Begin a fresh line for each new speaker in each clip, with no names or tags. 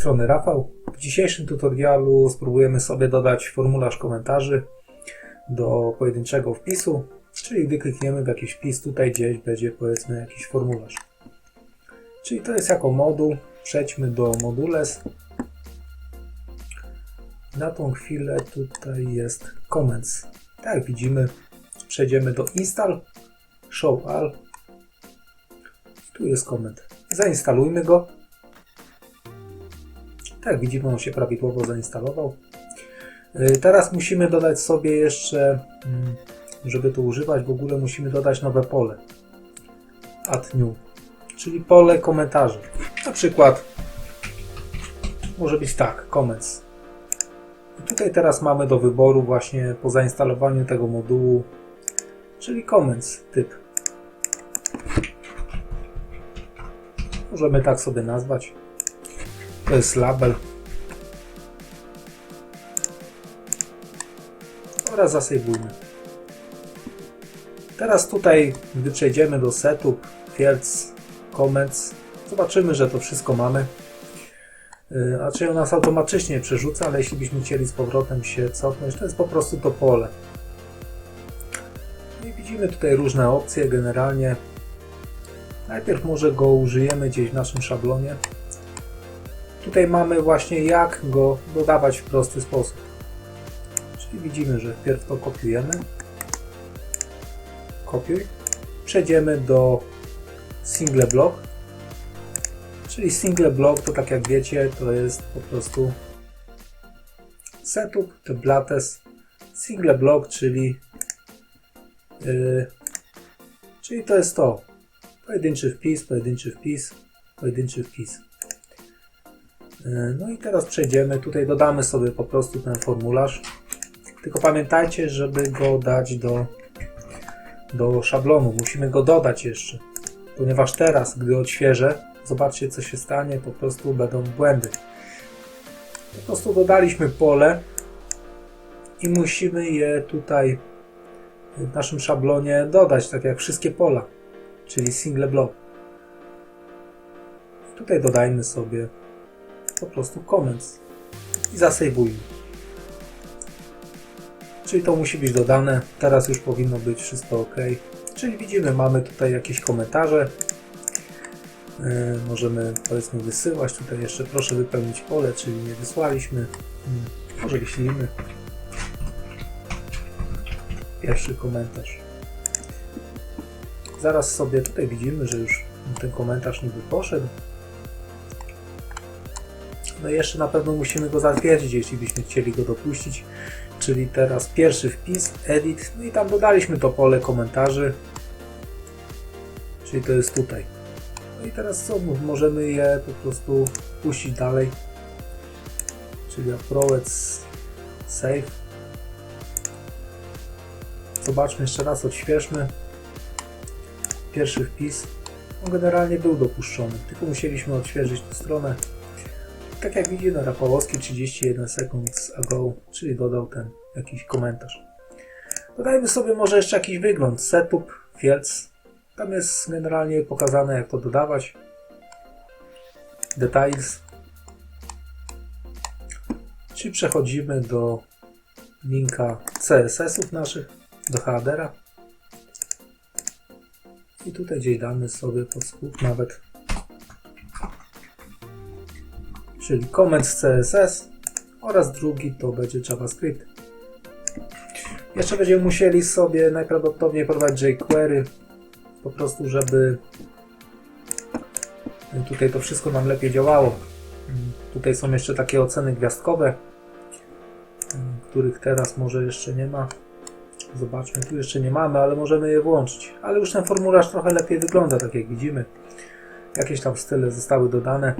strony Rafał. W dzisiejszym tutorialu spróbujemy sobie dodać formularz komentarzy do pojedynczego wpisu, czyli gdy klikniemy w jakiś wpis, tutaj gdzieś będzie powiedzmy jakiś formularz. Czyli to jest jako moduł. Przejdźmy do modules. Na tą chwilę tutaj jest comments. Tak jak widzimy, przejdziemy do install, show all. Tu jest koment. Zainstalujmy go. Tak, widzimy, on się prawidłowo zainstalował. Y, Teraz musimy dodać sobie jeszcze, mm, żeby to używać, w ogóle musimy dodać nowe pole. Add new, czyli pole komentarzy. Na przykład może być tak, comments. I tutaj teraz mamy do wyboru właśnie po zainstalowaniu tego modułu, czyli comments typ. Możemy tak sobie nazwać. To jest label. Oraz zasejwujmy. Teraz tutaj, gdy przejdziemy do setup, fields, comments, zobaczymy, że to wszystko mamy. Yy, Raczej on nas automatycznie przerzuca, ale jeśli byśmy chcieli z powrotem się cofnąć, to jest po prostu to pole. I widzimy tutaj różne opcje generalnie. Najpierw może go użyjemy gdzieś w naszym szablonie. Tutaj mamy właśnie jak go dodawać w prosty sposób. Czyli widzimy, że wpierw to kopiujemy. Kopiuj. Przejdziemy do single block. Czyli single block to tak jak wiecie, to jest po prostu setup templates single block, czyli yy, czyli to jest to. Pojedynczy wpis, pojedynczy wpis, pojedynczy wpis. Yy, No i teraz przejdziemy, tutaj dodamy sobie po prostu ten formularz. Tylko pamiętajcie, żeby go dać do, do szablonu. Musimy go dodać jeszcze. Ponieważ teraz, gdy odświeżę, zobaczcie co się stanie, po prostu będą błędy. Po prostu dodaliśmy pole i musimy je tutaj w naszym szablonie dodać, tak jak wszystkie pola, czyli single block. Tutaj dodajmy sobie po prostu comments i zasejwujmy. Czyli to musi być dodane. Teraz już powinno być wszystko ok. Czyli widzimy, mamy tutaj jakieś komentarze. Yy, możemy powiedzmy wysyłać. Tutaj jeszcze proszę wypełnić pole, czyli nie wysłaliśmy. Yy, może wyślimy. Pierwszy komentarz. Zaraz sobie tutaj widzimy, że już ten komentarz niby poszedł. No jeszcze na pewno musimy go zatwierdzić, jeśli byśmy chcieli go dopuścić. Czyli teraz pierwszy wpis, edit, no i tam dodaliśmy to pole komentarzy. Czyli to jest tutaj. No i teraz co? Możemy je po prostu puścić dalej. Czyli approach, save. Zobaczmy jeszcze raz, odświeżmy. Pierwszy wpis. On generalnie był dopuszczony, tylko musieliśmy odświeżyć tę stronę. Tak jak widzimy, Rafałowski 31 sekund ago, czyli dodał ten jakiś komentarz. Dodajmy sobie może jeszcze jakiś wygląd. Setup, fields. Tam jest generalnie pokazane jak to dodawać. Details. Czyli przechodzimy do linka CSS-ów naszych, do headera. I tutaj gdzieś damy sobie pod spód nawet czyli comment CSS oraz drugi to będzie JavaScript. Jeszcze będziemy musieli sobie najprawdopodobniej prowadzić jQuery po prostu, żeby tutaj to wszystko nam lepiej działało. Tutaj są jeszcze takie oceny gwiazdkowe, których teraz może jeszcze nie ma. Zobaczmy, tu jeszcze nie mamy, ale możemy je włączyć. Ale już ten formularz trochę lepiej wygląda, tak jak widzimy. Jakieś tam style zostały dodane.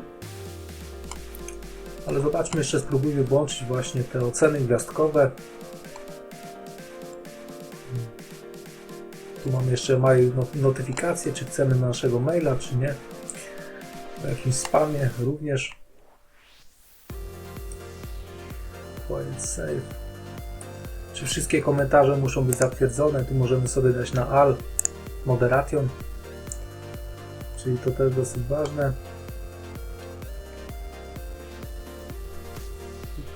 Ale zobaczmy jeszcze, spróbujmy włączyć właśnie te oceny gwiazdkowe. Tu mamy jeszcze mail no- notyfikacje, czy chcemy na naszego maila, czy nie. W jakimś spamie również. Quiet save. Czy wszystkie komentarze muszą być zatwierdzone? Tu możemy sobie dać na al moderation. Czyli to też dosyć ważne.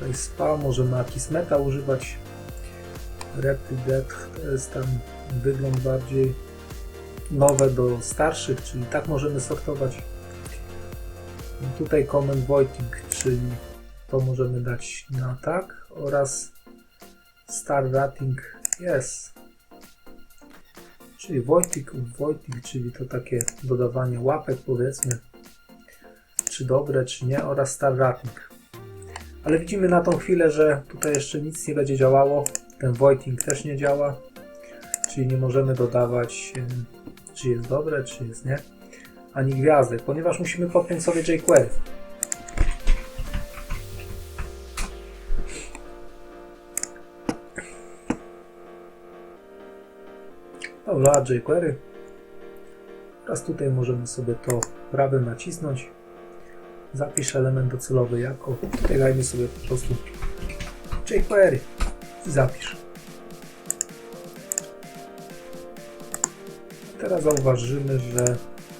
Tutaj spa, możemy Akismeta używać. Replidet to jest tam wygląd bardziej nowe do starszych, czyli tak możemy sortować. Tutaj comment voiding, czyli to możemy dać na tak oraz star rating yes. Czyli voiding, voiding, czyli to takie dodawanie łapek powiedzmy, czy dobre, czy nie oraz star rating. Ale widzimy na tą chwilę, że tutaj jeszcze nic nie będzie działało. Ten voiding też nie działa, czyli nie możemy dodawać czy jest dobre, czy jest nie, ani gwiazdek, ponieważ musimy podpiąć sobie jQuery. Dobra, jQuery. Teraz tutaj możemy sobie to prawym nacisnąć. Zapisz element docelowy jako. Dajmy sobie po prostu jQuery i zapisz. Teraz zauważymy, że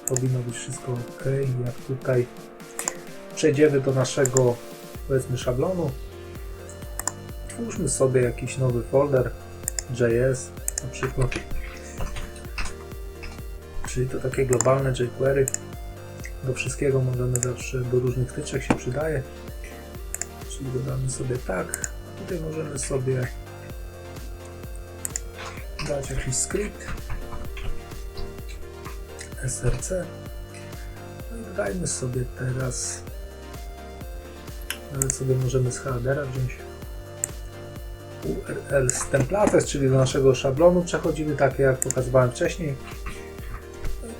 powinno być wszystko ok. Jak tutaj przejdziemy do naszego powiedzmy szablonu, twórzmy sobie jakiś nowy folder JS na przykład. Czyli to takie globalne jQuery. Do wszystkiego możemy zawsze, do różnych tyczek się przydaje. Czyli dodamy sobie tak. Tutaj możemy sobie dać jakiś skrypt. src. No i dodajmy sobie teraz nawet sobie możemy z headera wziąć URL z templates, czyli do naszego szablonu przechodzimy takie jak pokazywałem wcześniej.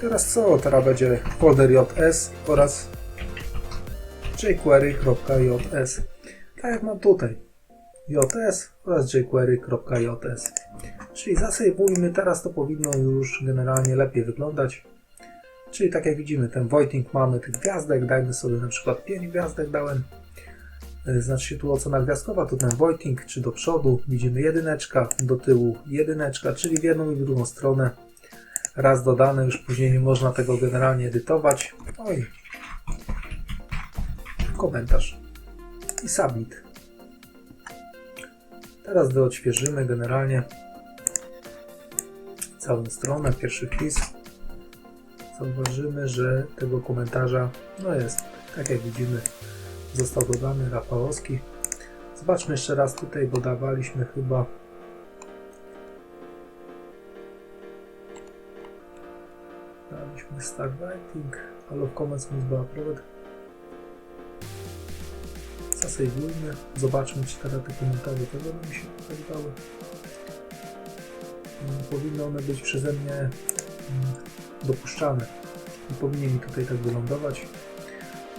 Teraz co? Teraz będzie folder JS oraz jQuery.js. Tak jak mam tutaj. JS oraz jQuery.js. Czyli zasejwujmy, teraz to powinno już generalnie lepiej wyglądać. Czyli tak jak widzimy, ten voiding mamy tych gwiazdek, dajmy sobie na przykład 5 gwiazdek dałem. E, Znaczy się tu ocena gwiazdkowa, to ten voiding, czy do przodu widzimy jedyneczka, do tyłu jedyneczka, czyli w jedną i w drugą stronę. Raz dodane, już później nie można tego generalnie edytować. Oj. Komentarz. I submit. Teraz doodświeżymy generalnie całą stronę, pierwszy wpis. Zauważymy, że tego komentarza, no jest, tak jak widzimy, został dodany Rafałowski. Zobaczmy jeszcze raz tutaj, bo dawaliśmy chyba start writing, all of comments must be approved. Zasejwujmy, zobaczmy czy te komentarze też będą mi się pokazywały. Mm, Powinny one być przeze mnie mm, dopuszczane. Nie powinien tutaj tak wylądować.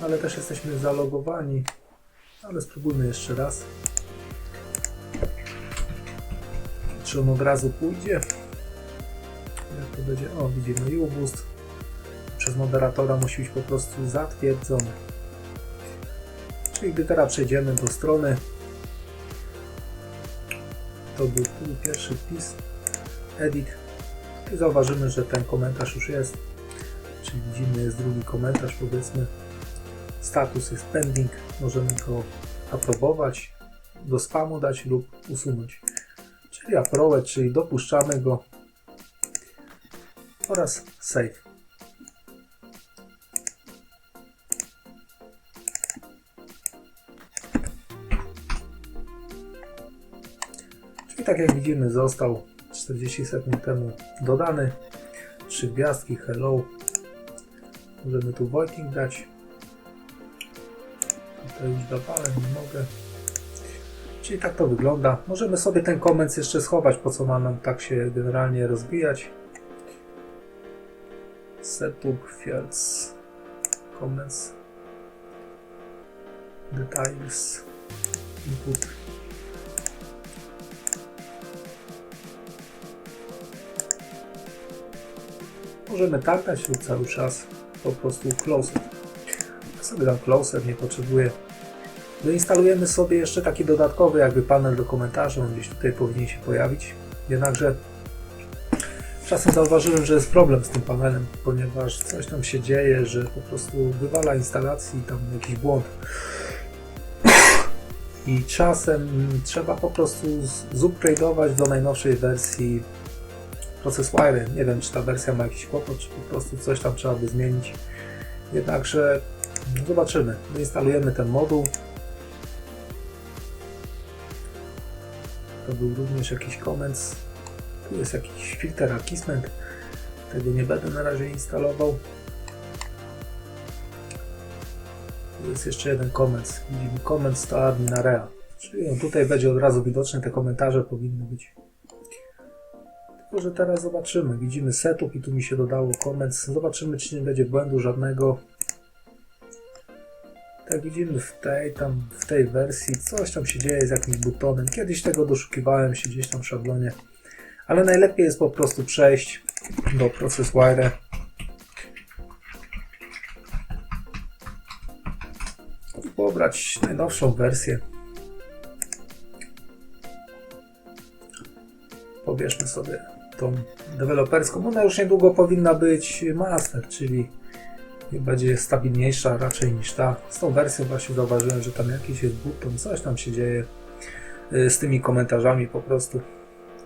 Ale też jesteśmy zalogowani. Ale spróbujmy jeszcze raz. Czy on od razu pójdzie? Jak to będzie? O, widzimy Uboost. Przez moderatora musi być po prostu zatwierdzony. Czyli gdy teraz przejdziemy do strony, to był pierwszy wpis, edit, i zauważymy, że ten komentarz już jest. Czyli widzimy, jest drugi komentarz, powiedzmy. Status jest pending, możemy go aprobować, do spamu dać lub usunąć. Czyli approve, czyli dopuszczamy go oraz save. Tak jak widzimy, został 40 sekund temu dodany. Trzy gwiazdki, hello. Możemy tu voiding dać. Tutaj już dawałem, nie mogę. Czyli tak to wygląda. Możemy sobie ten comment jeszcze schować, po co ma nam tak się generalnie rozbijać. Setup, fields, comments, details, input. Możemy dać lub cały czas po prostu closer. Ja sobie dam closer, nie potrzebuję. Doinstalujemy sobie jeszcze taki dodatkowy jakby panel do komentarzy, on gdzieś tutaj powinien się pojawić. Jednakże czasem zauważyłem, że jest problem z tym panelem, ponieważ coś tam się dzieje, że po prostu wywala instalacji tam jakiś błąd. i czasem trzeba po prostu zupgrade'ować do najnowszej wersji ProcessWire. Nie wiem, czy ta wersja ma jakiś kłopot, czy po prostu coś tam trzeba by zmienić. Jednakże mm, zobaczymy. Zainstalujemy ten moduł. To był również jakiś comments. Tu jest jakiś filter Akismet. Tego nie będę na razie instalował. Tu jest jeszcze jeden koment. Widzimy koment to admin area. Czyli on tutaj będzie od razu widoczny, te komentarze powinny być. Tylko, że teraz zobaczymy. Widzimy setup i tu mi się dodało comment. Zobaczymy, czy nie będzie błędu żadnego. Tak widzimy w tej, tam, w tej wersji coś tam się dzieje z jakimś butonem. Kiedyś tego doszukiwałem się gdzieś tam w szablonie. Ale najlepiej jest po prostu przejść do ProcessWire. i pobrać najnowszą wersję. Pobierzmy sobie tą deweloperską. Ona już niedługo powinna być master, czyli będzie stabilniejsza raczej niż ta. Z tą wersją właśnie zauważyłem, że tam jakiś jest buton, coś tam się dzieje y, z tymi komentarzami po prostu.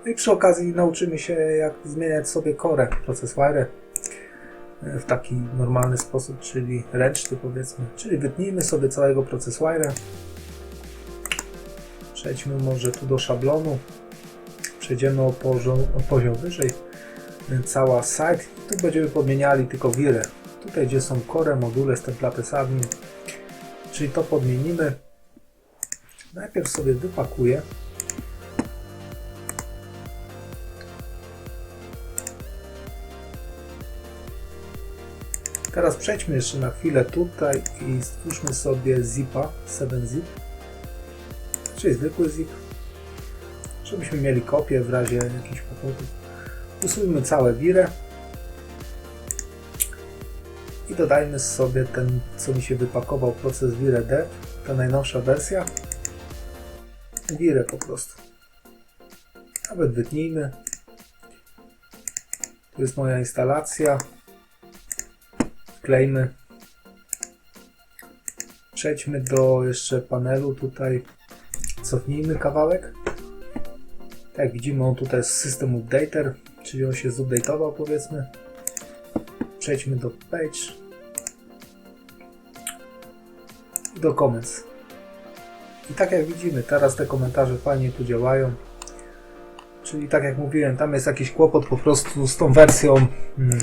No I przy okazji nauczymy się jak zmieniać sobie core ProcessWire w taki normalny sposób, czyli ręczny powiedzmy. Czyli wytnijmy sobie całego ProcessWire. Przejdźmy może tu do szablonu. Przejdziemy o poziom, o poziom wyżej. Cała site. Tu będziemy podmieniali tylko wirę. Tutaj gdzie są core, module z templates admin. Czyli to podmienimy. Najpierw sobie wypakuję. Teraz przejdźmy jeszcze na chwilę tutaj i stwórzmy sobie zipa 7zip, czyli zwykły zip, żebyśmy mieli kopię w razie jakichś kłopotów. Usuńmy całe wirę i dodajmy sobie ten, co mi się wypakował, proces Vire D, ta najnowsza wersja. Wirę po prostu. Nawet wytnijmy. Tu jest moja instalacja wklejmy. Przejdźmy do jeszcze panelu tutaj. Cofnijmy kawałek. Tak widzimy, on tutaj jest System Updater, czyli on się zupdate'ował powiedzmy. Przejdźmy do Page. I do Comments. I tak jak widzimy, teraz te komentarze fajnie tu działają. Czyli tak jak mówiłem, tam jest jakiś kłopot po prostu z tą wersją. Hmm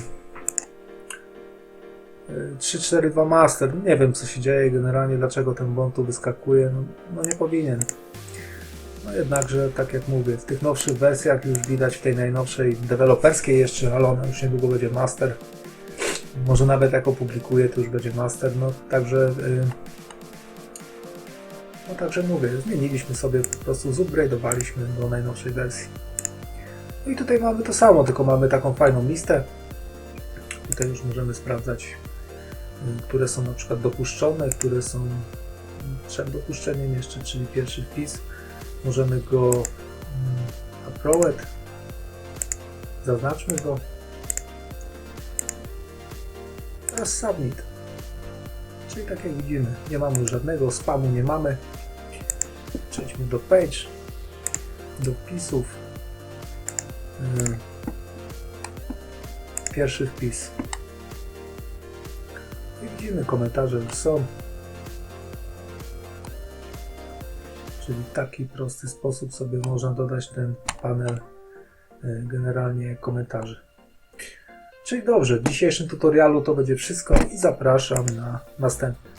3-4-2 Master. Nie wiem, co się dzieje generalnie, dlaczego ten błąd tu wyskakuje. No, no nie powinien. No jednakże, tak jak mówię, w tych nowszych wersjach już widać w tej najnowszej deweloperskiej jeszcze, ale ona już niedługo będzie Master. Może nawet jak opublikuję, to już będzie Master. No także, yy, no także mówię, zmieniliśmy sobie, po prostu zupgrade'owaliśmy do najnowszej wersji. No i tutaj mamy to samo, tylko mamy taką fajną listę. Tutaj już możemy sprawdzać które są na przykład dopuszczone, które są przed dopuszczeniem jeszcze, czyli pierwszy wpis. Możemy go mm, approved, zaznaczmy go. Teraz submit. Czyli tak jak widzimy, nie mamy żadnego spamu, nie mamy. Przejdźmy do page, do wpisów. Yy, Pierwszy wpis. I widzimy, komentarze już są. Czyli w taki prosty sposób sobie można dodać ten panel y, generalnie komentarzy. Czyli dobrze, w dzisiejszym tutorialu to będzie wszystko i zapraszam na następny.